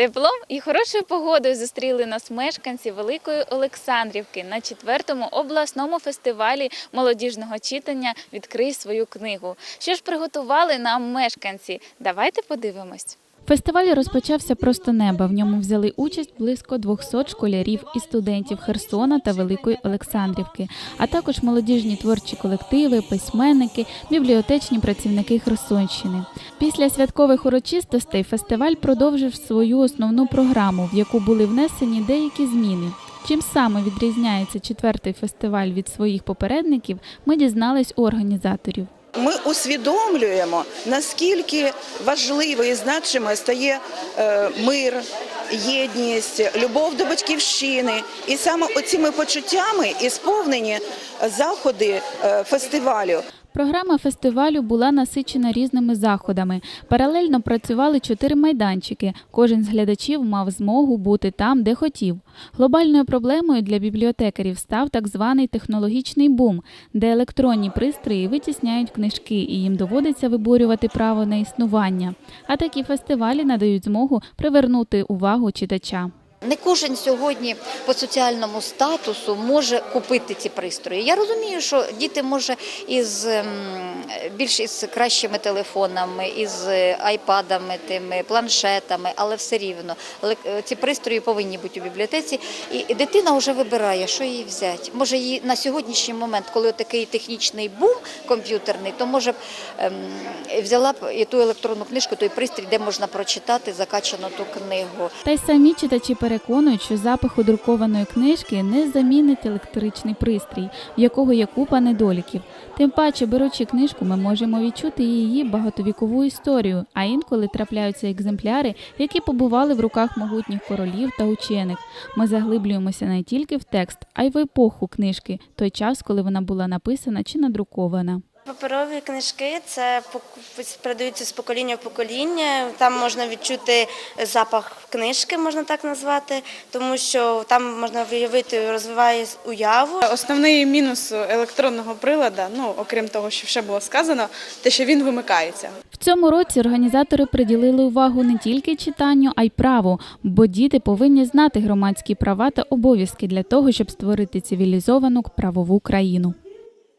Теплом і хорошою погодою зустріли нас мешканці Великої Олександрівки на четвертому обласному фестивалі молодіжного читання Відкрий свою книгу. Що ж приготували нам мешканці? Давайте подивимось. Фестиваль розпочався просто неба. В ньому взяли участь близько 200 школярів і студентів Херсона та Великої Олександрівки, а також молодіжні творчі колективи, письменники, бібліотечні працівники Херсонщини. Після святкових урочистостей фестиваль продовжив свою основну програму, в яку були внесені деякі зміни. Чим саме відрізняється четвертий фестиваль від своїх попередників, ми дізнались у організаторів. Ми усвідомлюємо, наскільки важливо і значимо стає е, мир, єдність, любов до батьківщини. І саме оціми почуттями і сповнені заходи е, фестивалю. Програма фестивалю була насичена різними заходами. Паралельно працювали чотири майданчики. Кожен з глядачів мав змогу бути там, де хотів. Глобальною проблемою для бібліотекарів став так званий технологічний бум, де електронні пристрої витісняють книжки і їм доводиться виборювати право на існування. А такі фестивалі надають змогу привернути увагу читача. Не кожен сьогодні по соціальному статусу може купити ці пристрої. Я розумію, що діти може із ем, більш із кращими телефонами, із айпадами, тими планшетами, але все рівно е, ці пристрої повинні бути у бібліотеці. І, і дитина вже вибирає, що їй взяти. Може, її на сьогоднішній момент, коли такий технічний бум комп'ютерний, то може б ем, взяла б і ту електронну книжку, той пристрій, де можна прочитати закачану ту книгу. Та й самі читачі переконують, що запаху друкованої книжки не замінить електричний пристрій, в якого є купа недоліків. Тим паче, беручи книжку, ми можемо відчути її багатовікову історію, а інколи трапляються екземпляри, які побували в руках могутніх королів та учених. Ми заглиблюємося не тільки в текст, а й в епоху книжки, той час, коли вона була написана чи надрукована. Паперові книжки це передаються з покоління в покоління. Там можна відчути запах книжки, можна так назвати, тому що там можна виявити, розвиває уяву. Основний мінус електронного прилада, ну окрім того, що вже було сказано, те, що він вимикається. В цьому році організатори приділили увагу не тільки читанню, а й праву, бо діти повинні знати громадські права та обов'язки для того, щоб створити цивілізовану правову країну.